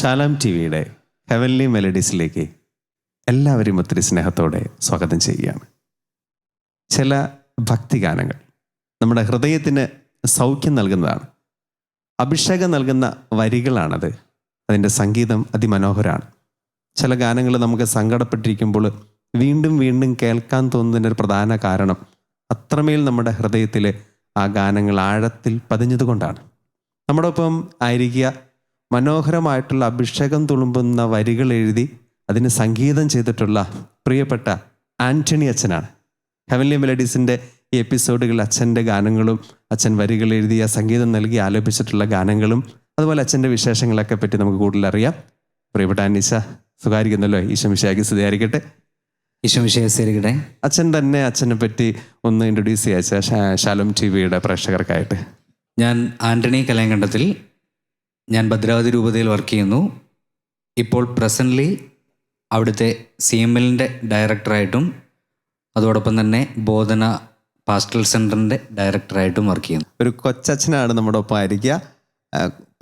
ശാലാം T വിയുടെ heavenly മെലഡീസിലേക്ക് എല്ലാവരെയും ഒത്തിരി സ്നേഹത്തോടെ സ്വാഗതം ചെയ്യുകയാണ്. ചില ഭക്തിഗാനങ്ങൾ നമ്മുടെ ഹൃദയത്തിന് സൗഖ്യം നൽകുന്നതാണ്. അഭിഷേകം നൽകുന്ന വരികളാണത്. അതിന്റെ സംഗീതം അതിമനോഹരമാണ്. ചില ഗാനങ്ങൾ നമുക്ക് സങ്കടപ്പെട്ടിരിക്കുമ്പോൾ വീണ്ടും വീണ്ടും കേൾക്കാൻ തോന്നുന്നതിന്റെ ഒരു പ്രധാന കാരണം അത്രമേൽ നമ്മുടെ ഹൃദയത്തിൽ ആ ഗാനങ്ങൾ ആഴത്തിൽ പതിഞ്ഞതുകൊണ്ടാണ്. നമ്മുടെ ഒപ്പം ആയിരിക്കുക മനോഹരമായിട്ടുള്ള അഭിഷേകം തുളുമ്പുന്ന വരികൾ എഴുതി അതിന് സംഗീതം ചെയ്തിട്ടുള്ള പ്രിയപ്പെട്ട ആന്റണി അച്ഛനാണ്. ഹെവൻലി മെലഡീസിന്റെ ഈ എപ്പിസോഡുകൾ അച്ഛന്റെ ഗാനങ്ങളും അച്ഛൻ വരികൾ എഴുതിയ സംഗീതം നൽകി ആലോപിച്ചിട്ടുള്ള ഗാനങ്ങളും അതുപോലെ അച്ഛന്റെ വിശേഷങ്ങളൊക്കെ പറ്റി നമുക്ക് കൂടുതൽ അറിയാം. പ്രിയപ്പെട്ട അനീഷ സുഖാരിക്കുന്നല്ലോ ഈശമിഷയാക്കി സ്തുതിയായിരിക്കട്ടെ. ഈശോ വിശേഷിക്കട്ടെ അച്ഛൻ തന്നെ അച്ഛനെ പറ്റി ഒന്ന് ഇൻട്രൊഡ്യൂസ് ചെയ്യാച്ച ശാലം ടി വിയുടെ പ്രേക്ഷകർക്കായിട്ട്. ഞാൻ ആന്റണി കലയങ്കണ്ടത്തിൽ ഞാൻ ഭദ്രാവതി രൂപതയിൽ വർക്ക് ചെയ്യുന്നു. ഇപ്പോൾ പ്രസന്റ്ലി അവിടുത്തെ സി എം എല്ലിന്റെ ഡയറക്ടറായിട്ടും അതോടൊപ്പം തന്നെ ബോധന പാസ്റ്റൽ സെന്ററിന്റെ ഡയറക്ടറായിട്ടും വർക്ക് ചെയ്യുന്നു. ഒരു കൊച്ചച്ഛനാണ് നമ്മുടെ ഒപ്പം ആയിരിക്കുക.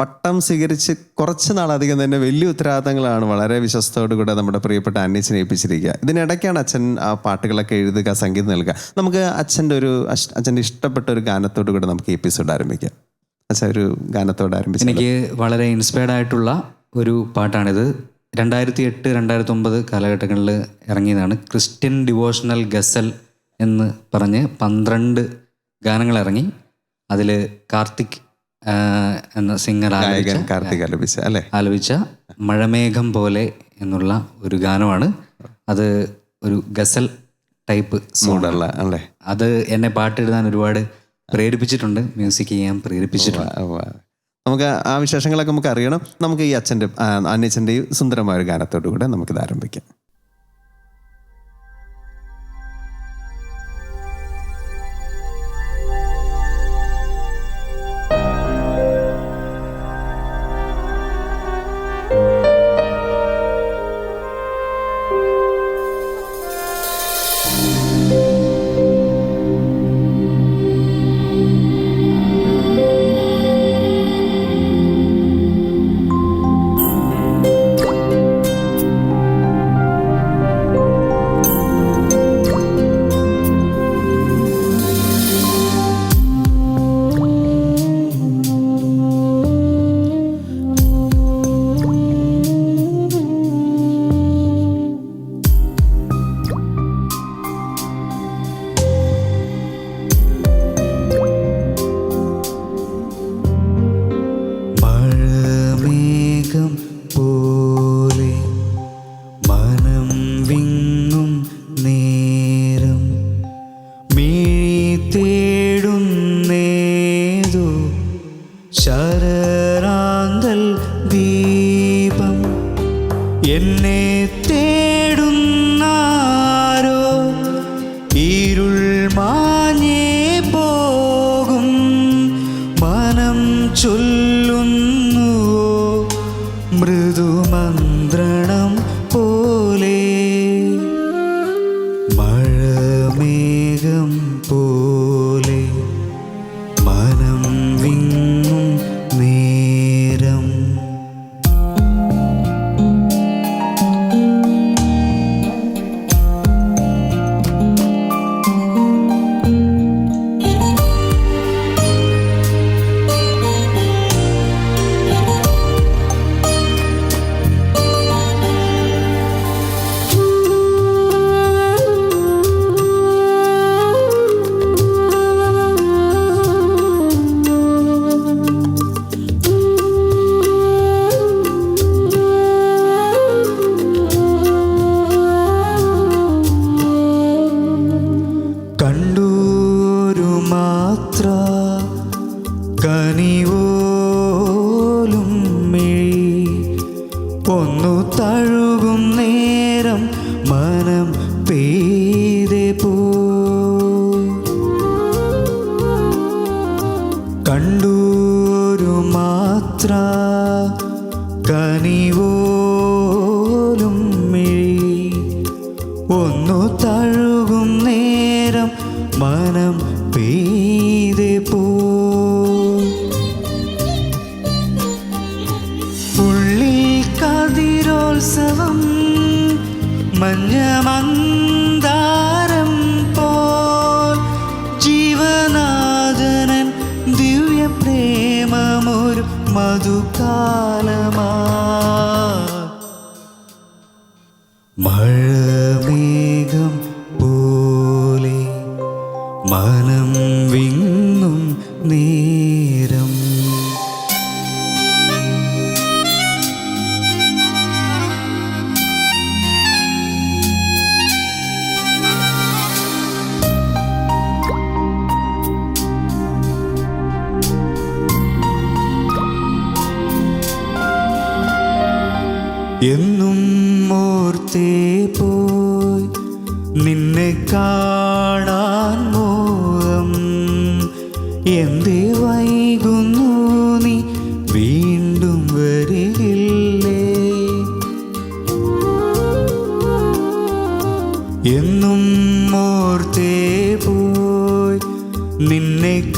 പട്ടം സ്വീകരിച്ച് കുറച്ച് നാളധികം തന്നെ വലിയ ഉത്തരവാദിത്തങ്ങളാണ് വളരെ വിശ്വസ്തയോടു കൂടെ നമ്മുടെ പ്രിയപ്പെട്ട അന്നച്ചനെ ഏൽപ്പിച്ചിരിക്കുക ഇതിനിടയ്ക്കാണ് അച്ഛൻ ആ പാട്ടുകളൊക്കെ എഴുതുക സംഗീതം നൽകുക. നമുക്ക് അച്ഛന്റെ ഒരു അച്ഛന്റെ ഇഷ്ടപ്പെട്ട ഒരു ഗാനത്തോടു കൂടെ നമുക്ക് എപ്പിസോഡ് ആരംഭിക്കാം. അച്ഛൻ ഒരു ഗാനത്തോട് ആരംഭിച്ചു എനിക്ക് വളരെ ഇൻസ്പയർഡ് ആയിട്ടുള്ള ഒരു പാട്ടാണിത്. രണ്ടായിരത്തി എട്ട് രണ്ടായിരത്തി ഒമ്പത് കാലഘട്ടങ്ങളിൽ ഇറങ്ങിയതാണ്. ക്രിസ്ത്യൻ ഡിവോഷണൽ ഗസൽ എന്ന് പറഞ്ഞ് പന്ത്രണ്ട് ഗാനങ്ങൾ ഇറങ്ങി. അതിൽ കാർത്തിക് എന്ന സിംഗർ ഗായകൻ കാർത്തിക് ആലപിച്ച അല്ലേ? ആലപിച്ച മഴമേഘം പോലെ എന്നുള്ള ഒരു ഗാനമാണ്. അത് ഒരു ഗസൽ ടൈപ്പ് സോണുള്ള അല്ലേ? അത് എന്നെ പാട്ടെഴുതാൻ ഒരുപാട് പ്രേരിപ്പിച്ചിട്ടുണ്ട് മ്യൂസിക് ചെയ്യാൻ പ്രേരിപ്പിച്ചിട്ടുണ്ട്. നമുക്ക് ആ വിശേഷങ്ങളൊക്കെ നമുക്ക് അറിയണം നമുക്ക് ഈ അച്ഛന്റെ അന്നച്ചന്റെ ഈ സുന്ദരമായ ഒരു ഗാനത്തോടു കൂടെ നമുക്കിത് ആരംഭിക്കാം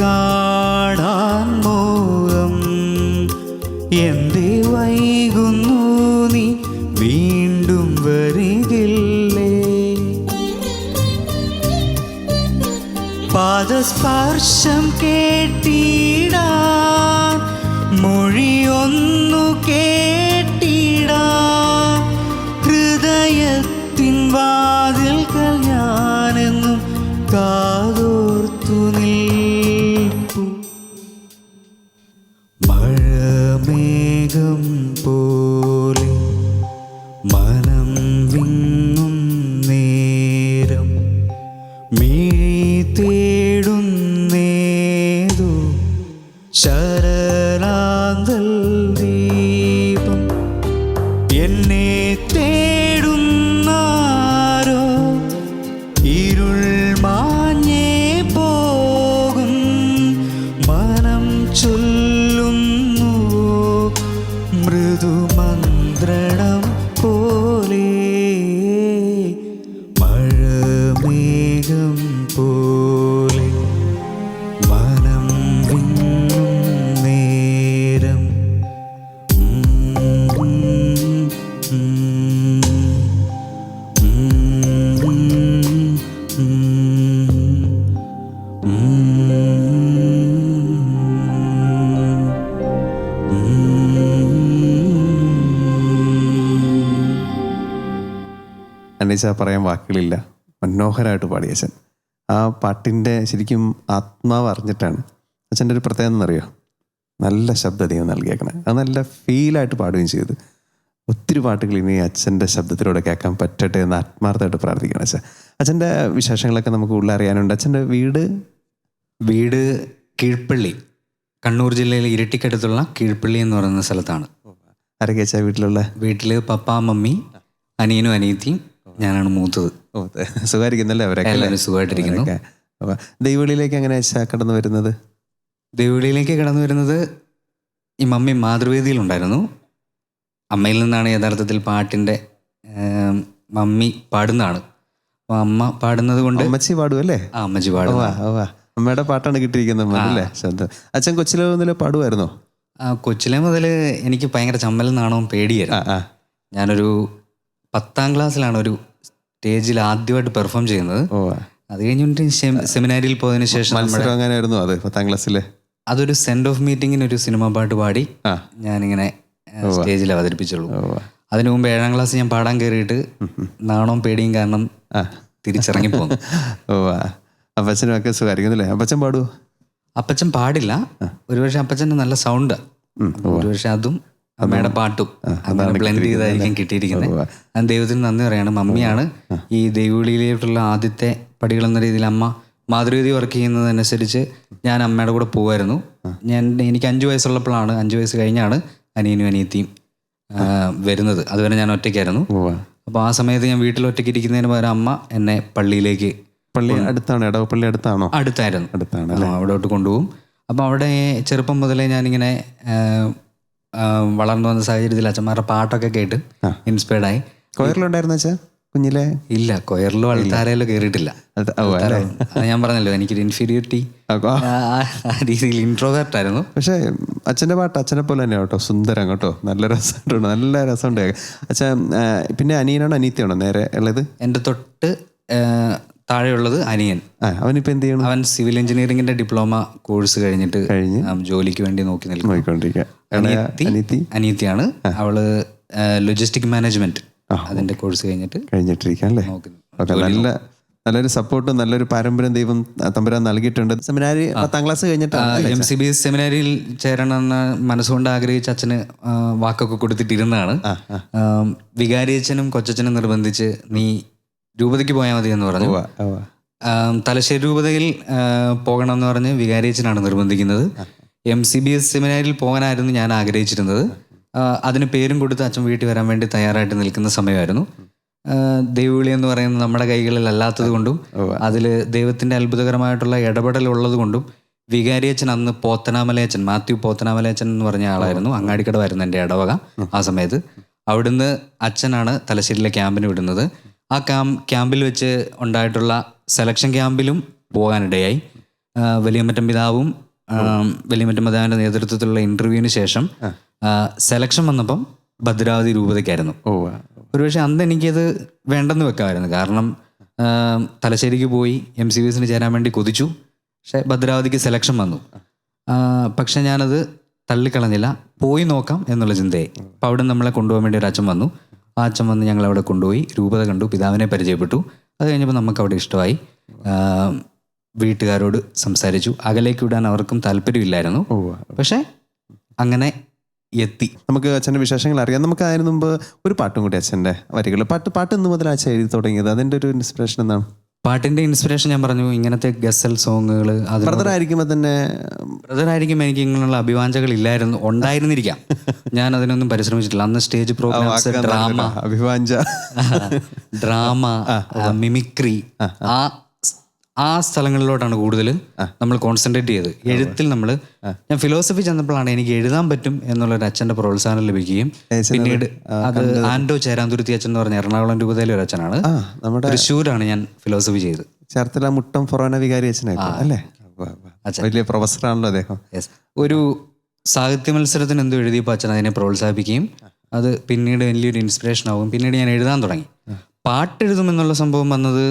കാണാൻ മോഹം. എന്തേ വൈകുന്നു നീ? വീണ്ടും വരികില്ലേ? പാദസ്പർശം കേട്ടിടാൻ മൊഴിയൊന്നു കേട്ടിടാൻ ഹൃദയത്തിൻ വാതിൽ ഞാനെന്നും കാതോർത്തു അന്നീച്ച പറയാൻ വാക്കുകളില്ല. മനോഹരമായിട്ട് പാടി അച്ഛൻ. ആ പാട്ടിന്റെ ശരിക്കും ആത്മാവ് അറിഞ്ഞിട്ടാണ്. അച്ഛന്റെ ഒരു പ്രത്യേകത എന്നറിയോ നല്ല ശബ്ദ ദൈവം നൽകിയേക്കണേ. അത് നല്ല ഫീലായിട്ട് പാടുകയും ചെയ്തു. ഒത്തിരി പാട്ടുകൾ ഇനി അച്ഛന്റെ ശബ്ദത്തിലൂടെ കേൾക്കാൻ പറ്റട്ടെ എന്ന് ആത്മാർത്ഥമായിട്ട് പ്രാർത്ഥിക്കണം അച്ഛൻ. അച്ഛന്റെ വിശേഷങ്ങളൊക്കെ നമുക്ക് ഉള്ളിൽ അറിയാനുണ്ട്. അച്ഛന്റെ വീട്? വീട് കീഴ്പ്പള്ളി. കണ്ണൂർ ജില്ലയിലെ ഇരട്ടിക്കടുത്തുള്ള കീഴ്പ്പള്ളി എന്ന് പറയുന്ന സ്ഥലത്താണ്. ആരൊക്കെ അച്ഛാ വീട്ടിലുള്ള? വീട്ടിൽ പപ്പ മമ്മി അനിയനും അനിയത്തിയും ഞാനാണ് മൂത്തത്. ഓ സുഖമായിരിക്കുന്നല്ലേ അവരൊക്കെ? എല്ലാവരും സുഖമായിട്ടിരിക്കുന്നു. അപ്പൊ ദൈവളിയിലേക്ക് എങ്ങനെ കടന്നു വരുന്നത്? ദൈവളിയിലേക്ക് കടന്നു വരുന്നത് ഈ മമ്മി മാതൃവേദിയിലുണ്ടായിരുന്നു. അമ്മയിൽ നിന്നാണ് യഥാർത്ഥത്തിൽ പാട്ടിന്റെ മമ്മി പാടുന്നതാണ്. അപ്പോൾ അമ്മ പാടുന്നത് കൊണ്ട് അമ്മച്ചി പാടുമല്ലേ ആ അമ്മച്ചി പാടും അമ്മയുടെ പാട്ടാണ് കിട്ടിയിരിക്കുന്നത് അല്ലേ? ശബ്ദം അച്ഛൻ കൊച്ചിലെ മുതൽ പാടുമായിരുന്നോ ആ കൊച്ചിലെ മുതൽ എനിക്ക് ഭയങ്കര ചമ്മലും നിന്നാണോ പേടിയായിരുന്നു. ഞാനൊരു പത്താം ക്ലാസ്സിലാണ് ഒരു സ്റ്റേജിൽ ആദ്യമായിട്ട് പെർഫോം ചെയ്യുന്നത്. അത് കഴിഞ്ഞിട്ട് സെമിനാരിയിൽ പോയതിനു ശേഷം അത് പത്താം ക്ലാസ്സിൽ. അതൊരു സെൻഡ് ഓഫ് മീറ്റിങ്ങിന് ഒരു സിനിമ പാട്ട് പാടി ഞാനിങ്ങനെ സ്റ്റേജിൽ അവതരിപ്പിച്ചുള്ളൂ. അതിനു മുമ്പ് ഏഴാം ക്ലാസ് ഞാൻ പാടാൻ കയറിയിട്ട് നാണവും പേടിയും കാരണം തിരിച്ചിറങ്ങി ഓ അപ്പച്ചനും ഒക്കെ സുഖമായിരിക്കുന്നില്ലേ അപ്പച്ചൻ പാടുവോ? അപ്പച്ചൻ പാടില്ല. ഒരുപക്ഷെ അപ്പച്ചന്റെ നല്ല സൗണ്ട്. ഒരുപക്ഷെ അതും അമ്മയുടെ പാട്ടും ബ്ലെൻഡ് ചെയ്തായിരിക്കും കിട്ടിയിരിക്കുന്നത്. ഞാൻ ദൈവത്തിന് നന്ദി പറയാണ് മമ്മിയാണ് ഈ ദൈവവിളിയിലോട്ടുള്ള ആദ്യത്തെ പടികൾ എന്ന രീതിയിൽ അമ്മ മാതൃവീതി വർക്ക് ചെയ്യുന്നതനുസരിച്ച് ഞാൻ അമ്മയുടെ കൂടെ പോകുമായിരുന്നു ഞാൻ എനിക്ക് അഞ്ച് വയസ്സുള്ളപ്പോഴാണ് അഞ്ച് വയസ്സ് കഴിഞ്ഞാണ് അനിയനും അനിയത്തിയും വരുന്നത്. അതുവരെ ഞാൻ ഒറ്റയ്ക്കായിരുന്നു. അപ്പോൾ ആ സമയത്ത് ഞാൻ വീട്ടിൽ ഒറ്റയ്ക്ക് ഇരിക്കുന്നതിന് പകരം അമ്മ എന്നെ പള്ളിയിലേക്ക് പള്ളി അടുത്താണ് ഇടവപ്പള്ളി അടുത്താണോ? അടുത്തായിരുന്നു. അടുത്താണ് അവിടോട്ട് കൊണ്ടുപോകും. അപ്പോൾ അവിടെ ചെറുപ്പം മുതലേ ഞാനിങ്ങനെ വളർന്നു വന്ന സാഹചര്യത്തിൽ അച്ഛന്മാരുടെ പാട്ടൊക്കെ കേട്ട് ഇൻസ്പയർഡ് ആയി കൊയറിലുണ്ടായിരുന്ന അച്ഛാ? കുഞ്ഞിലെ? ഇല്ല കൊയറിലോ അൾത്താരയിലോ കയറിയിട്ടില്ല ഞാൻ പറഞ്ഞല്ലോ എനിക്കൊരു ഇൻഫീരിയോറിറ്റി ആ രീതിയിൽ ഇൻട്രോവേർട്ട് ആയിരുന്നു. പക്ഷേ അച്ഛന്റെ പാട്ട് അച്ഛനെ പോലെ തന്നെയാണ് കേട്ടോ സുന്ദരം കേട്ടോ. നല്ല രസമുണ്ട് നല്ല രസമുണ്ട് അച്ഛൻ പിന്നെ അനിയനാണോ അനീത്തിയാണോ നേരെ ഉള്ളത്? എന്റെ തൊട്ട് താഴെയുള്ളത് അനിയൻ. അവനിപ്പോ എന്ത് ചെയ്യണം? അവൻ സിവിൽ എഞ്ചിനീയറിംഗിന്റെ ഡിപ്ലോമ കോഴ്സ് കഴിഞ്ഞിട്ട് കഴിഞ്ഞ് ജോലിക്ക് വേണ്ടി നോക്കി നിൽക്കുന്നു. അനിയത്തിയാണ്. അവൾ ലോജിസ്റ്റിക് മാനേജ്മെന്റ് അതിന്റെ കോഴ്സ് കഴിഞ്ഞിട്ട് കഴിഞ്ഞിട്ടിരിക്കുക അല്ലേ? നല്ല നല്ലൊരു സപ്പോർട്ടും നല്ലൊരു പാരമ്പര്യം ദൈവം തമ്പുരാൻ നൽകിയിട്ടുണ്ട്. സെമിനാരി പത്താം ക്ലാസ് കഴിഞ്ഞിട്ട്? എം സി ബി എസ് സെമിനാരിയിൽ ചേരണമെന്ന് മനസ്സുകൊണ്ട് ആഗ്രഹിച്ച അച്ഛന് വാക്കൊക്കെ കൊടുത്തിട്ടിരുന്നതാണ്. വികാരി അച്ഛനും കൊച്ചച്ഛനും നിർബന്ധിച്ച് നീ രൂപതയ്ക്ക് പോയാൽ മതി എന്ന് പറഞ്ഞു. തലശ്ശേരി രൂപതയിൽ പോകണം എന്ന് പറഞ്ഞ് വികാരിയച്ചനാണ് നിർബന്ധിക്കുന്നത്. എം സി ബി എസ് സെമിനാരിൽ പോകാനായിരുന്നു ഞാൻ ആഗ്രഹിച്ചിരുന്നത്. അതിന് പേരും കൊടുത്ത് അച്ഛൻ വീട്ടിൽ വരാൻ വേണ്ടി തയ്യാറായിട്ട് നിൽക്കുന്ന സമയമായിരുന്നു. ദൈവവിളി എന്ന് പറയുന്നത് നമ്മുടെ കൈകളിൽ അല്ലാത്തത് കൊണ്ടും അതിൽ ദൈവത്തിന്റെ അത്ഭുതകരമായിട്ടുള്ള ഇടപെടൽ ഉള്ളത് കൊണ്ടും വികാരിയച്ഛൻ അന്ന് പോത്തനാമലയച്ചൻ മാത്യു പോത്തനാമലയച്ചൻ എന്ന് പറഞ്ഞ ആളായിരുന്നു. അങ്ങാടിക്കട വരുന്ന എന്റെ ഇടവക ആ സമയത്ത്. അവിടുന്ന് അച്ഛനാണ് തലശ്ശേരിയിലെ ക്യാമ്പിന് വിടുന്നത്. ആ ക്യാമ്പ് ക്യാമ്പിൽ വെച്ച് ഉണ്ടായിട്ടുള്ള സെലക്ഷൻ ക്യാമ്പിലും പോകാനിടയായി. വലിയമ്മറ്റം പിതാവും വലിയമ്മറ്റം പിതാവിന്റെ നേതൃത്വത്തിലുള്ള ഇന്റർവ്യൂവിന് ശേഷം സെലക്ഷൻ വന്നപ്പം ഭദ്രാവതി രൂപതയ്ക്കായിരുന്നു. ഒരുപക്ഷെ അന്ന് എനിക്കത് വേണ്ടെന്ന് വെക്കാമായിരുന്നു. കാരണം തലശ്ശേരിക്ക് പോയി എം സി ബി എസിന് ചേരാൻ വേണ്ടി കൊതിച്ചു. പക്ഷേ ഭദ്രാവതിക്ക് സെലക്ഷൻ വന്നു. പക്ഷെ ഞാനത് തള്ളിക്കളഞ്ഞില്ല. പോയി നോക്കാം എന്നുള്ള ചിന്തയായി. അപ്പോൾ അവിടെ നമ്മളെ കൊണ്ടുപോകാൻ വേണ്ടി ഒരു അച്ഛൻ വന്നു. ആ അച്ഛൻ വന്ന് ഞങ്ങൾ അവിടെ കൊണ്ടുപോയി രൂപത കണ്ടു പിതാവിനെ പരിചയപ്പെട്ടു. അത് കഴിഞ്ഞപ്പോൾ നമുക്ക് അവിടെ ഇഷ്ടമായി വീട്ടുകാരോട് സംസാരിച്ചു. അകലേക്ക് വിടാൻ അവർക്കും താല്പര്യമില്ലായിരുന്നു. പക്ഷേ അങ്ങനെ എത്തി. നമുക്ക് അച്ഛന്റെ വിശേഷങ്ങൾ അറിയാം. നമുക്ക് അതിന് മുമ്പ് ഒരു പാട്ടും കൂടി അച്ഛന്റെ വരികൾ. പാട്ട് പാട്ട് ഇന്ന് മുതൽ അച്ഛൻ എഴുതി തുടങ്ങിയത്? അതിന്റെ ഒരു ഇൻസ്പിറേഷൻ എന്താണ്? പാട്ടിന്റെ ഇൻസ്പിറേഷൻ ഞാൻ പറഞ്ഞു ഇങ്ങനത്തെ ഗസൽ സോങ്ങുകൾ ബ്രദർ ആയിരിക്കുമ്പോൾ തന്നെ എനിക്ക് ഇങ്ങനെയുള്ള അഭിവാഞ്ചകൾ ഇല്ലായിരുന്നു ഉണ്ടായിരുന്നിരിക്കാം. ഞാൻ അതിനൊന്നും പരിശ്രമിച്ചിട്ടില്ല. അന്ന് സ്റ്റേജ് പ്രോഗ്രാംസ് ഡ്രാമ അഭിവാഞ്ച. ഡ്രാമ മിമിക്രി ആ ആ സ്ഥലങ്ങളിലോട്ടാണ് കൂടുതൽ നമ്മൾ കോൺസെൻട്രേറ്റ് ചെയ്ത്. എഴുത്തിൽ നമ്മൾ ഞാൻ ഫിലോസഫി ചെന്നപ്പോഴാണ് എനിക്ക് എഴുതാൻ പറ്റും എന്നുള്ള ഒരു അച്ഛന്റെ പ്രോത്സാഹനം ലഭിക്കുകയും പിന്നീട് അത് ആൻഡോ ചേരാന്തുരുത്തി അച്ഛൻ എന്ന് പറഞ്ഞ എറണാകുളം രൂപതയിലെ ഒരു അച്ഛനാണ്. നമ്മുടെ തൃശ്ശൂരാണ് ഞാൻ ഫിലോസഫി ചെയ്ത് ചേർത്തല മുട്ടം ഫൊറോന വികാരി അച്ഛനായിരുന്നു അല്ലേ. വലിയ പ്രൊഫസറാണല്ലോ അദ്ദേഹം. ഒരു സാഹിത്യ മത്സരത്തിന് എന്തോ എഴുതിയപ്പോൾ അച്ഛൻ അതിനെ പ്രോത്സാഹിപ്പിക്കുകയും അത് പിന്നീട് വലിയൊരു ഇൻസ്പിറേഷൻ ആവും പിന്നീട് ഞാൻ എഴുതാൻ തുടങ്ങി. പാട്ടെഴുതുമെന്നുള്ള സംഭവം വന്നത്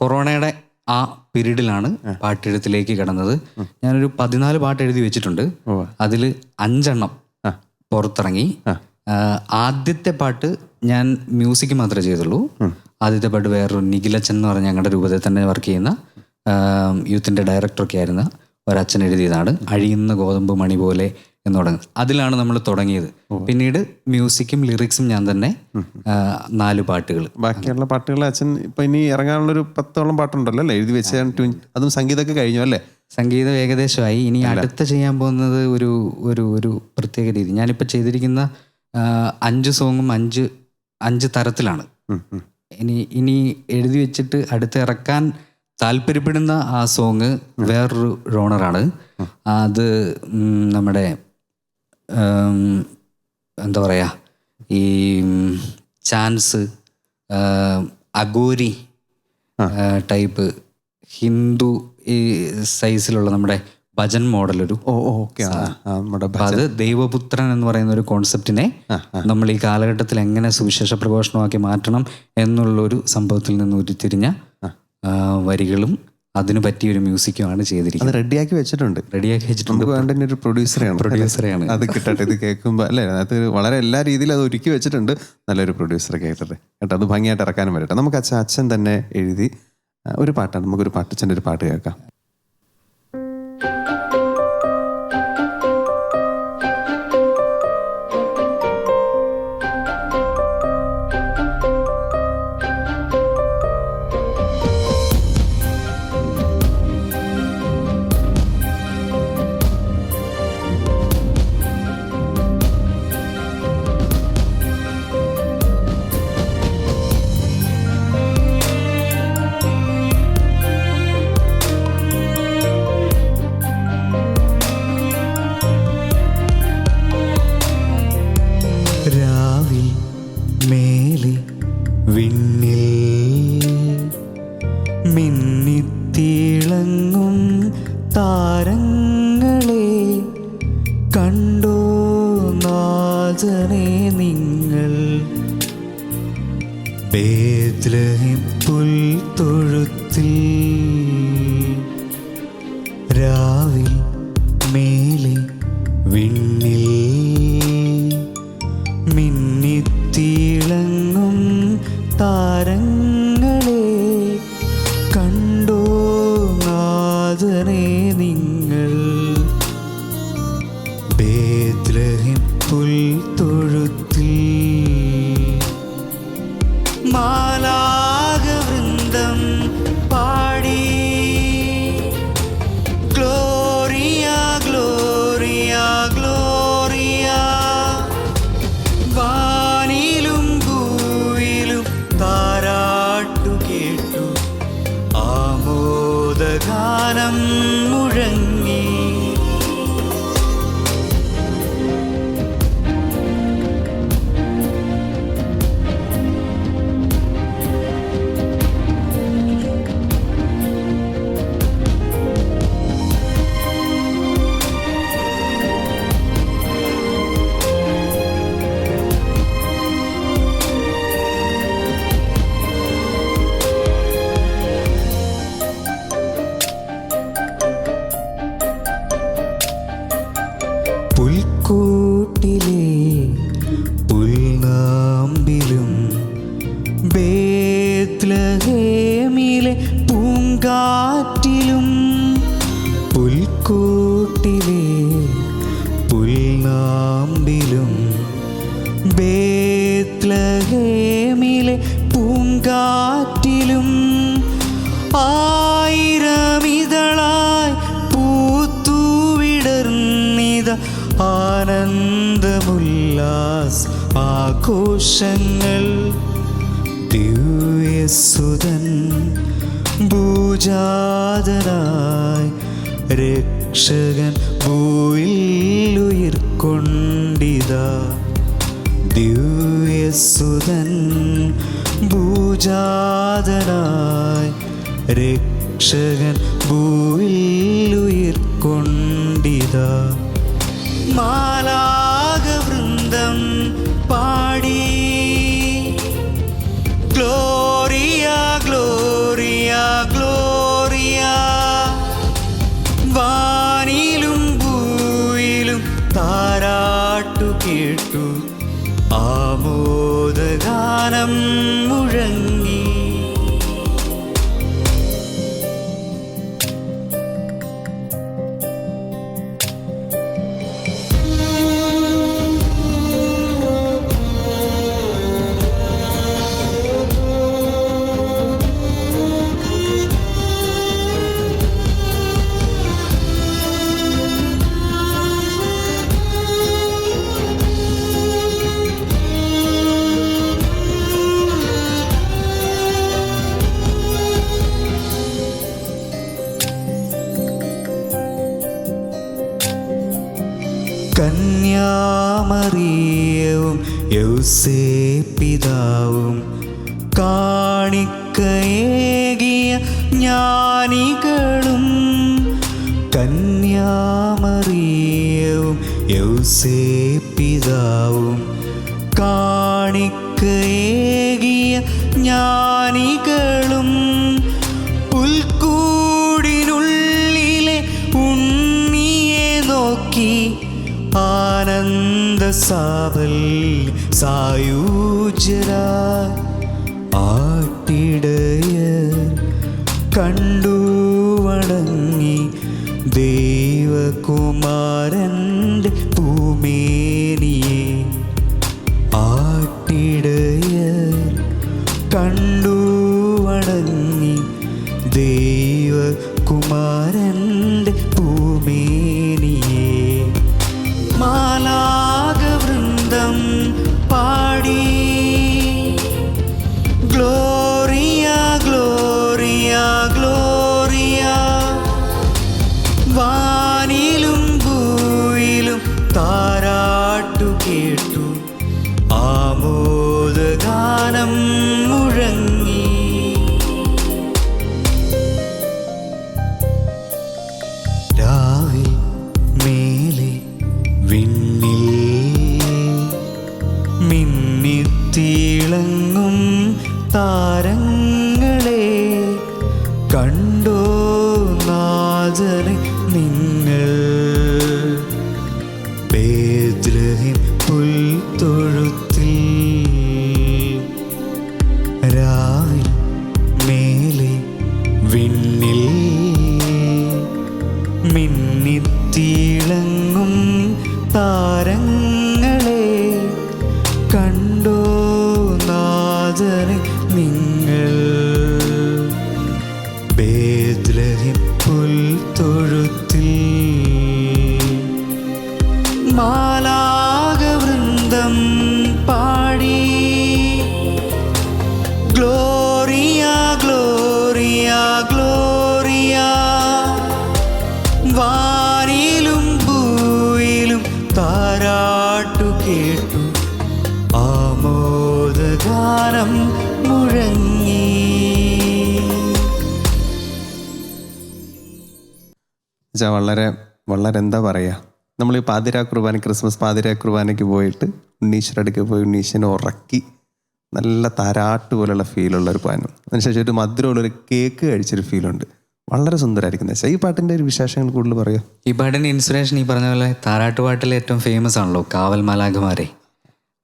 കൊറോണയുടെ ആ പീരീഡിലാണ് പാട്ടെഴുത്തിലേക്ക് കടന്നത്. ഞാനൊരു പതിനാല് പാട്ട് എഴുതി വെച്ചിട്ടുണ്ട്. അതിൽ അഞ്ചെണ്ണം പുറത്തിറങ്ങി. ആദ്യത്തെ പാട്ട് ഞാൻ മ്യൂസിക് മാത്രമേ ചെയ്തുള്ളൂ. ആദ്യത്തെ പാട്ട് വേറൊരു നിഖിലച്ചൻ എന്ന് പറഞ്ഞ ഞങ്ങളുടെ രൂപതയിൽ തന്നെ വർക്ക് ചെയ്യുന്ന യൂത്തിന്റെ ഡയറക്ടറൊക്കെ ആയിരുന്ന ഒരച്ഛൻ എഴുതിയതാണ്. അഴിയുന്ന ഗോതമ്പ് മണി പോലെ എന്ന് തുടങ്ങുന്നത് അതിലാണ് നമ്മൾ തുടങ്ങിയത്. പിന്നീട് മ്യൂസിക്കും ലിറിക്സും ഞാൻ തന്നെ നാല് പാട്ടുകൾ. ബാക്കിയുള്ള പാട്ടുകൾ അച്ഛൻ ഇപ്പൊ ഇനി ഇറങ്ങാനുള്ള ഒരു പത്തോളം പാട്ടുണ്ടല്ലോ അല്ലേ? എഴുതി വെച്ച അതും സംഗീതമൊക്കെ കഴിഞ്ഞു അല്ലേ? സംഗീതം ഏകദേശമായി. ഇനി അടുത്ത ചെയ്യാൻ പോകുന്നത് ഒരു ഒരു ഒരു പ്രത്യേക രീതി. ഞാനിപ്പോൾ ചെയ്തിരിക്കുന്ന അഞ്ച് സോങ്ങും അഞ്ച് അഞ്ച് തരത്തിലാണ്. ഇനി ഇനി എഴുതി വെച്ചിട്ട് അടുത്ത് ഇറക്കാൻ താല്പര്യപ്പെടുന്ന ആ സോങ് വേറൊരു റോണറാണ് അത് നമ്മുടെ എന്താ പറയുക ഈ ചാൻസ് അഗോരി ടൈപ്പ് ഹിന്ദു ഈ സൈസിലുള്ള നമ്മുടെ ഭജൻ മോഡൽ ഒരു ഓ ഓക്കെ. നമ്മുടെ അത് ദൈവപുത്രൻ എന്ന് പറയുന്ന ഒരു കോൺസെപ്റ്റിനെ നമ്മൾ ഈ കാലഘട്ടത്തിൽ എങ്ങനെ സുവിശേഷ പ്രഘോഷണമാക്കി മാറ്റണം എന്നുള്ളൊരു സംഭവത്തിൽ നിന്ന് ഉരുത്തിരിഞ്ഞ വരികളും അതിന് പറ്റിയ ഒരു മ്യൂസിക്കുമാണ് ചെയ്തിരിക്കുന്നത്. അത് റെഡിയാക്കി വെച്ചിട്ടുണ്ട്. റെഡിയാക്കി വെച്ചിട്ടുണ്ട്. നമുക്ക് വേണ്ട ഒരു പ്രൊഡ്യൂസറെയാണ്. പ്രൊഡ്യൂസറെയാണ്. അത് കിട്ടട്ടെ ഇത് കേൾക്കുമ്പോൾ അല്ലേ അത് വളരെ എല്ലാ രീതിയിലും അത് ഒരുക്കി വെച്ചിട്ടുണ്ട്. നല്ലൊരു പ്രൊഡ്യൂസറെ കേട്ടിട്ട്. കേട്ടോ അത് ഭംഗിയായിട്ട് ഇറക്കാനും വരട്ടെ നമുക്ക് അച്ഛൻ അച്ഛൻ തന്നെ എഴുതി ഒരു പാട്ടാണ്. നമുക്കൊരു പാട്ട് അച്ഛന്റെ ഒരു പാട്ട് കേൾക്കാം ും. കൊണ്ടിതാ ദിവ്യസുതൻ ഭൂജാതനായി രക്ഷകൻ ഭൂവിൽ ഉയർക്കൊണ്ടിതാ Eu sei. പാട്ടിടയ കണ്ടു വെച്ചാൽ വളരെ വളരെ എന്താ പറയുക നമ്മൾ ഈ പാതിര കുർബാന ക്രിസ്മസ് പാതിര കുർബാനയ്ക്ക് പോയിട്ട് ഉണ്ണീശ്വരുടെ അടുക്ക് പോയി ഉണ്ണീശ്വരനെ ഉറക്കി നല്ല താരാട്ട് പോലുള്ള ഫീലുള്ള ഒരു പാനം. അതിനുശേഷം ഒരു മധുരമുള്ള ഒരു കേക്ക് കഴിച്ചൊരു ഫീലുണ്ട്. വളരെ സുന്ദരമായിരിക്കുന്നത് ഈ പാട്ടിന്റെ ഒരു വിശേഷങ്ങൾ കൂടുതൽ പറയാം. ഈ പാട്ടിന്റെ ഇൻസ്പിറേഷൻ ഈ പറഞ്ഞ പോലെ താരാട്ട് പാട്ടിൽ ഏറ്റവും ഫേമസ് ആണല്ലോ കാവൽ മാലാഖമാരെ.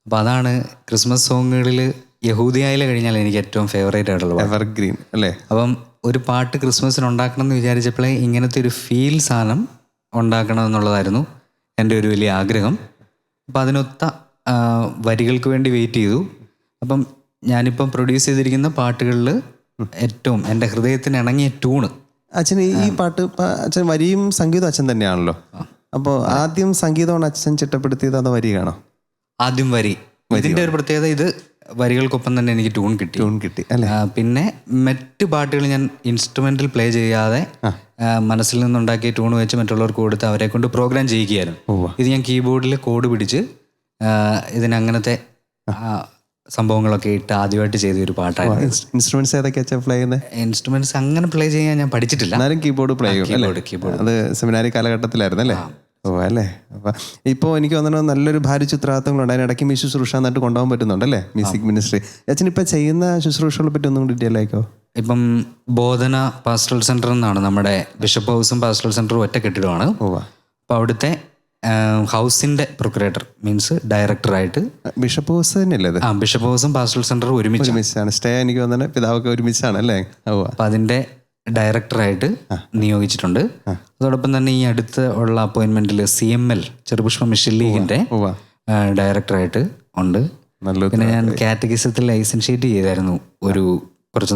അപ്പോൾ അതാണ് ക്രിസ്മസ് സോങ്ങുകളിൽ യഹൂദിയായിൽ കഴിഞ്ഞാൽ എനിക്ക് ഏറ്റവും ഫേവറേറ്റ് ആയിട്ടുള്ള എവർഗ്രീൻ അല്ലേ? അപ്പം ഒരു പാട്ട് ക്രിസ്മസിന് ഉണ്ടാക്കണം എന്ന് വിചാരിച്ചപ്പോഴേ ഇങ്ങനത്തെ ഒരു ഫീൽ സാധനം ഉണ്ടാക്കണം എന്നുള്ളതായിരുന്നു എന്റെ ഒരു വലിയ ആഗ്രഹം. അപ്പം അതിനൊത്ത വരികൾക്ക് വേണ്ടി വെയിറ്റ് ചെയ്തു. അപ്പം ഞാനിപ്പം പ്രൊഡ്യൂസ് ചെയ്തിരിക്കുന്ന പാട്ടുകളിൽ ഏറ്റവും എന്റെ ഹൃദയത്തിന് ഇണങ്ങിയ ട്യൂണ് അച്ഛൻ ഈ പാട്ട് അച്ഛൻ വരിയും സംഗീതം അച്ഛൻ തന്നെയാണല്ലോ. അപ്പോൾ ആദ്യം സംഗീതമാണ് അച്ഛൻ ചിട്ടപ്പെടുത്തിയത് അതോ വരികയാണോ ആദ്യം വരി. ഇതിന്റെ ഒരു പ്രത്യേകത ഇത് വരികൾക്കൊപ്പം തന്നെ എനിക്ക് ട്യൂൺ കിട്ടി. ട്യൂൺ കിട്ടി അല്ലേ? പിന്നെ മറ്റ് പാട്ടുകൾ ഞാൻ ഇൻസ്ട്രുമെന്റൽ പ്ലേ ചെയ്യാതെ മനസ്സിൽ നിന്നുണ്ടാക്കിയ ട്യൂൺ വെച്ച് മറ്റുള്ളവർക്ക് കൊടുത്ത് അവരെ കൊണ്ട് പ്രോഗ്രാം ചെയ്യിക്കുകയായിരുന്നു. ഇത് ഞാൻ കീബോർഡിൽ കോഡ് പിടിച്ച് ഇതിനങ്ങനത്തെ സംഭവങ്ങളൊക്കെ ഇട്ട് ആദ്യമായിട്ട് ചെയ്ത ഒരു പാട്ടാണ് ഇൻസ്ട്രുമെന്റ്സ് ഏതൊക്കെയാ പ്ലേ ചെയ്യുന്നത് ഇൻസ്ട്രുമെന്റ്സ് അങ്ങനെ പ്ലേ ചെയ്യാൻ ഞാൻ പഠിച്ചിട്ടില്ല. എന്നാലും കീബോർഡ് പ്ലേ ചെയ്യും കീബോർഡ് കീബോർഡ്. അത് സെമിനാരി കാലഘട്ടത്തിലായിരുന്നു അല്ലേ? ഓ അല്ലേ? അപ്പൊ ഇപ്പോൾ എനിക്ക് തോന്നുന്നു നല്ലൊരു ഭാര്യ ഉത്തരവാദിത്തങ്ങളുണ്ട് അതിനിടയ്ക്ക് ഈ ശുശ്രൂഷ എന്നിട്ട് കൊണ്ടുപോകാൻ പറ്റുന്നുണ്ട് അല്ലേ മ്യൂസിക് മിനിസ്ട്രി. അച്ഛൻ ഇപ്പൊ ചെയ്യുന്ന ശുശ്രൂഷകളെ പറ്റി ഒന്നും ഡീറ്റെയിൽ ആയിക്കോ? ഇപ്പം ബോധന പാസ്റ്റൽ സെന്റർ എന്നാണ് നമ്മുടെ ബിഷപ്പ് ഹൗസും പാസ്റ്റൽ സെന്ററും ഒറ്റ കെട്ടിടമാണ്. അപ്പൊ അപ്പോൾ അവിടുത്തെ ഹൗസിന്റെ പ്രൊക്രേറ്റർ മീൻസ് ഡയറക്ടറായിട്ട് ബിഷപ്പ് ഹൗസ് തന്നെയല്ലേ ആ ബിഷപ്പ് ഹൗസും പാസ്റ്റൽ സെന്ററും ഒരുമിച്ച് ഒരുമിച്ചാണ്. സ്റ്റേ എനിക്ക് തോന്നുന്നത് പിതാവൊക്കെ ഒരുമിച്ചാണ് അല്ലേ? അപ്പൊ അതിന്റെ ഡയറക്ടറായിട്ട് നിയോഗിച്ചിട്ടുണ്ട്. അതോടൊപ്പം തന്നെ ഈ അടുത്ത് ഉള്ള അപ്പോയിൻമെന്റിൽ C M L Cherupushpa mission ലീഗിന്റെ ഡയറക്ടറായിട്ട് ഉണ്ട്. പിന്നെ ഞാൻ കാറ്റഗിസത്തിൽ ലൈസൻഷിയേറ്റ് ചെയ്തായിരുന്നു ഒരു കുറച്ച്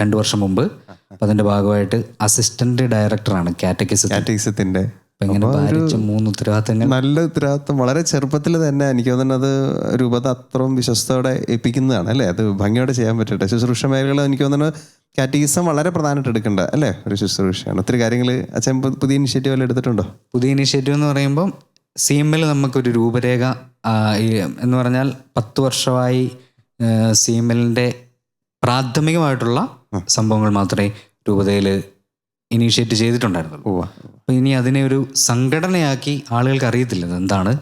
രണ്ടു വർഷം മുമ്പ്. അപ്പൊ അതിന്റെ ഭാഗമായിട്ട് അസിസ്റ്റന്റ് ഡയറക്ടറാണ് കാറ്റഗിസത്തിന്റെ മൂന്ന് ഉത്തരവാദിത്തങ്ങൾ. നല്ല ഉത്തരവാദിത്വം വളരെ ചെറുപ്പത്തിൽ തന്നെ എനിക്ക് തോന്നുന്നത് രൂപത അത്രയും വിശ്വസ്തയോടെ ഏൽപ്പിക്കുന്നതാണ് അല്ലേ? അത് ഭംഗിയോടെ ചെയ്യാൻ പറ്റട്ടെ. ശുശ്രൂഷ മേഖലകൾ എനിക്ക് തോന്നുന്നത് കാറ്റീസം വളരെ പ്രധാനമായിട്ട് എടുക്കേണ്ട അല്ലേ? ഒരു ശുശ്രൂഷയാണ്. ഒത്തിരി കാര്യങ്ങൾ അച്ഛൻ പുതിയ ഇനിഷ്യേറ്റീവ് എല്ലാം എടുത്തിട്ടുണ്ടോ? പുതിയ ഇനിഷ്യേറ്റീവ് എന്ന് പറയുമ്പോൾ സി എം എൽ നമുക്കൊരു രൂപരേഖ എന്ന് പറഞ്ഞാൽ പത്ത് വർഷമായി സി എം എല്ലിന്റെ പ്രാഥമികമായിട്ടുള്ള സംഭവങ്ങൾ മാത്രമേ രൂപതയിൽ ഇനീഷ്യേറ്റ് ചെയ്തിട്ടുണ്ടായിരുന്നുള്ളൂ. അപ്പോൾ ഇനി അതിനെ ഒരു സംഘടനയാക്കി ആളുകൾക്ക് അറിയത്തില്ല. എന്താണ്?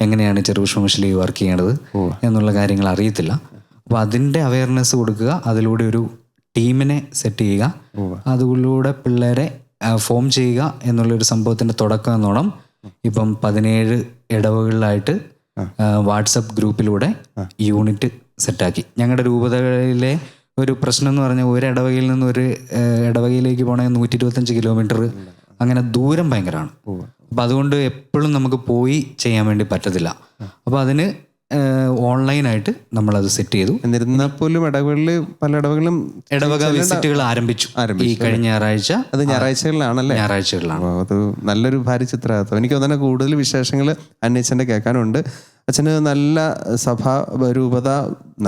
എങ്ങനെയാണ് ചെറുപുഷ്പ മിഷൻ ലീഗ് വർക്ക് ചെയ്യേണ്ടത് എന്നുള്ള കാര്യങ്ങൾ അറിയത്തില്ല. അപ്പോൾ അതിന്റെ അവയർനെസ് കൊടുക്കുക. അതിലൂടെ ഒരു ടീമിനെ സെറ്റ് ചെയ്യുക. അതിലൂടെ പിള്ളേരെ ഫോം ചെയ്യുക എന്നുള്ളൊരു സംഭവത്തിന്റെ തുടക്കം എന്നോണം ഇപ്പം പതിനേഴ് ഇടവകളിലായിട്ട് വാട്സപ്പ് ഗ്രൂപ്പിലൂടെ യൂണിറ്റ് സെറ്റാക്കി ഞങ്ങളുടെ രൂപതകളിലെ ഒരു പ്രശ്നം എന്ന് പറഞ്ഞാൽ ഒരു ഇടവകയിൽ നിന്ന് ഒരു ഇടവകയിലേക്ക് പോകണമെങ്കിൽ നൂറ്റി ഇരുപത്തഞ്ച് കിലോമീറ്റർ അങ്ങനെ ദൂരം ഭയങ്കരമാണ്. അപ്പം അതുകൊണ്ട് എപ്പോഴും നമുക്ക് പോയി ചെയ്യാൻ വേണ്ടി പറ്റത്തില്ല. അപ്പോൾ അതിന് ഓൺലൈനായിട്ട് നമ്മളത് സെറ്റ് ചെയ്തു. എന്നിരുന്നാൽ പോലും ഇടവകളിൽ പല ഇടവകളും ഇടവക വിസിറ്റുകൾ ആരംഭിച്ചു. ഈ കഴിഞ്ഞ ഞായറാഴ്ച അത് ഞായറാഴ്ചകളിലാണല്ലേ? ഞായറാഴ്ചകളിലാണ്. അത് നല്ലൊരു ഭാര്യ ചിത്രമാർത്ഥം എനിക്ക് തന്നെ കൂടുതൽ വിശേഷങ്ങൾ അന്വേഷന്റെ കേൾക്കാനുണ്ട്. അച്ഛന് നല്ല സഭാ രൂപത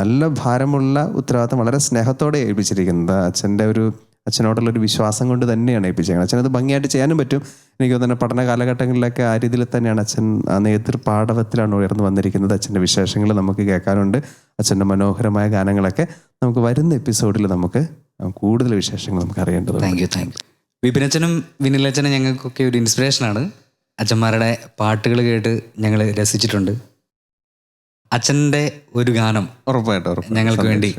നല്ല ഭാരമുള്ള ഉത്തരവാദിത്തം വളരെ സ്നേഹത്തോടെ ഏൽപ്പിച്ചിരിക്കുന്നത് അച്ഛന്റെ ഒരു അച്ഛനോടുള്ള ഒരു വിശ്വാസം കൊണ്ട് തന്നെയാണ് ഏൽപ്പിച്ചേക്കുന്നത്. അച്ഛനത് ഭംഗിയായിട്ട് ചെയ്യാനും പറ്റും. എനിക്ക് തന്നെ പഠന കാലഘട്ടങ്ങളിലൊക്കെ ആ രീതിയിൽ തന്നെയാണ് അച്ഛൻ ആ നേതൃ പാഠവത്തിലാണ് ഉയർന്നു വന്നിരിക്കുന്നത്. അച്ഛന്റെ വിശേഷങ്ങൾ നമുക്ക് കേൾക്കാനുണ്ട്. അച്ഛന്റെ മനോഹരമായ ഗാനങ്ങളൊക്കെ നമുക്ക് വരുന്ന എപ്പിസോഡിൽ നമുക്ക് കൂടുതൽ വിശേഷങ്ങൾ നമുക്ക് അറിയേണ്ടതുണ്ട്. താങ്ക് യു താങ്ക് യു വിപിനച്ചനും വിനിലച്ചനും ഞങ്ങൾക്കൊക്കെ ഒരു ഇൻസ്പിറേഷനാണ് അച്ഛന്മാരുടെ പാട്ടുകൾ കേട്ട് ഞങ്ങൾ രസിച്ചിട്ടുണ്ട്. അച്ഛന്റെ ഒരു ഗാനം ഉറപ്പായിട്ടും ഞങ്ങൾക്ക് വേണ്ടി.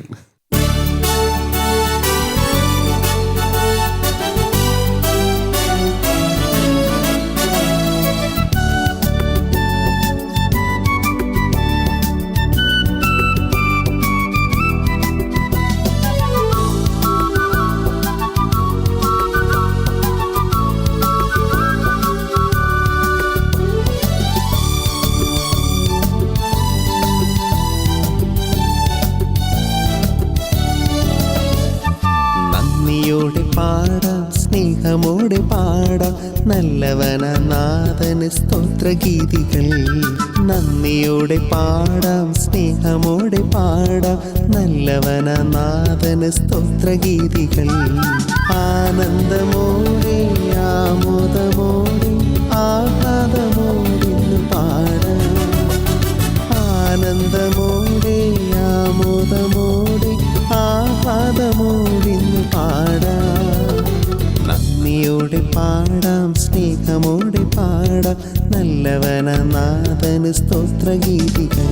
സ്നേഹമോടെ പാടാം. നല്ലവന നാഥന് സ്തോത്രഗീതികൾ നന്ദിയോടെ പാടാം സ്നേഹമോടെ പാടാം. നല്ലവന നാഥന് സ്തോത്രഗീതികൾ ആനന്ദമോടെ ആമോദമോടെ ആഹ്ലാദമോടെ പാടാം. ആനന്ദമോടെ ആമോദമോടെ ആഹ്ലാദമോടെ പാടാം. പാടാം സ്നേഹമോടെ പാടാം. നല്ലവന നാഥന് സ്തോത്രഗീതികൾ.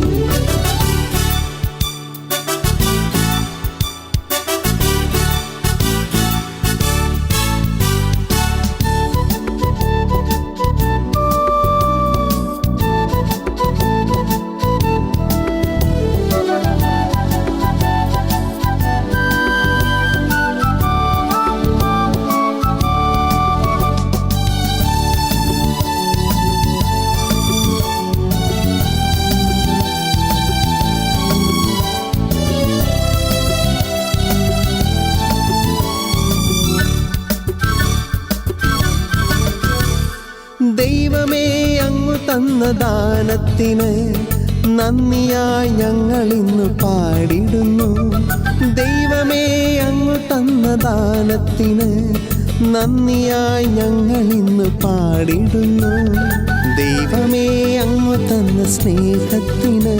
ദാനത്തിന് നന്ദിയായി ഞങ്ങൾ ഇന്ന് പാടിടുന്നു. ദൈവമേ അങ്ങ് തന്ന ദാനത്തിന് നന്ദിയായി ഞങ്ങൾ ഇന്ന് പാടിടുന്നു. ദൈവമേ അങ്ങ് തന്ന സ്നേഹത്തിന്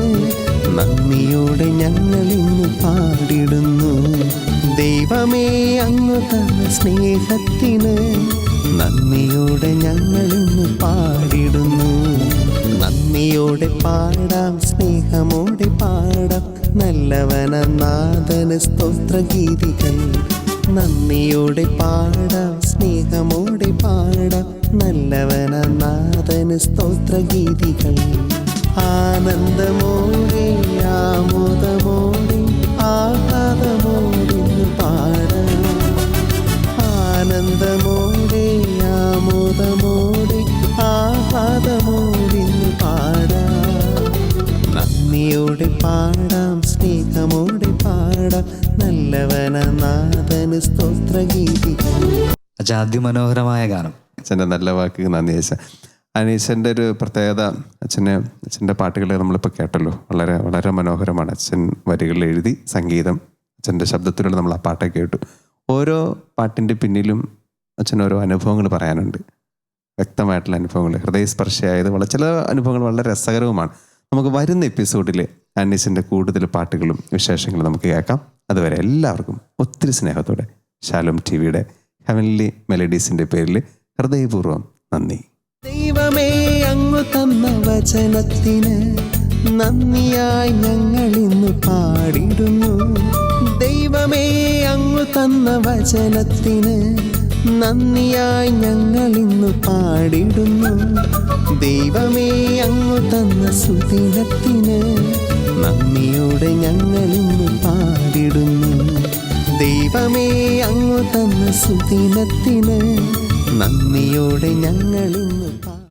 നന്ദിയോടെ ഞങ്ങൾ ഇന്ന് പാടിടുന്നു. ദൈവമേ അങ്ങ് തന്ന സ്നേഹത്തിന് നന്ദിയോടെ ഞങ്ങൾ ഇന്ന് പാടിടുന്നു. നന്ദിയോടെ പാടാം സ്നേഹമോടെ പാടാം. നല്ലവന നാഥന് സ്തോത്രഗീതികൾ. നന്ദിയോടെ പാടാം സ്നേഹമോടെ പാടാം. നല്ലവന നാഥന് സ്തോത്രഗീതികൾ. ആനന്ദമോടെ ആമോദമോടെ ആഹ്ലാദമോടെ പാടാം. ആനന്ദമോടെ പാടാം മനോഹരമായ നാഥന് സ്തോത്രഗീതികൾ അച്ഛാ അതിമനോഹരമായ ഗാനം. അച്ഛന്റെ നല്ല വാക്ക് നന്ദി അച്ഛൻ. അനീശന്റെ ഒരു പ്രത്യേകത അച്ഛനെ അച്ഛന്റെ പാട്ടുകൾ നമ്മളിപ്പോൾ കേട്ടല്ലോ. വളരെ വളരെ മനോഹരമാണ്. അച്ഛൻ വരികൾ എഴുതി സംഗീതം അച്ഛന്റെ ശബ്ദത്തിലൂടെ നമ്മൾ ആ പാട്ടൊക്കെ കേട്ടു. ഓരോ പാട്ടിന്റെ പിന്നിലും അച്ഛൻ ഓരോ അനുഭവങ്ങൾ പറയാനുണ്ട്. വ്യക്തമായിട്ടുള്ള അനുഭവങ്ങൾ. ഹൃദയസ്പർശിയായത് വളരെ ചില അനുഭവങ്ങൾ വളരെ രസകരവുമാണ്. നമുക്ക് വരുന്ന എപ്പിസോഡിൽ അന്നീസിന്റെ കൂടുതൽ പാട്ടുകളും വിശേഷങ്ങളും നമുക്ക് കേൾക്കാം. അതുവരെ എല്ലാവർക്കും ഒത്തിരി സ്നേഹത്തോടെ ശാലോം ടി വിയുടെ ഹെവൻലി മെലഡീസിന്റെ പേരിൽ ഹൃദയപൂർവം നന്ദി. ദൈവമേ അങ്ങു തന്ന വചനത്തിന് നന്ദിയായി ഞങ്ങൾ ഇന്ന് പാടിടുന്നു. ദൈവമേ അങ്ങ് തന്ന വചനത്തിന് നന്ദിയായി ഞങ്ങൾ ഇന്ന് പാടിടുന്നു. ദൈവമേ അങ്ങ് തന്ന സുദിനത്തിന് നന്ദിയോടെ ഞങ്ങൾ ഇന്ന് പാടിടുന്നു. ദൈവമേ അങ്ങ് തന്ന സുദിനത്തിന് നന്ദിയോടെ ഞങ്ങൾ ഇന്ന്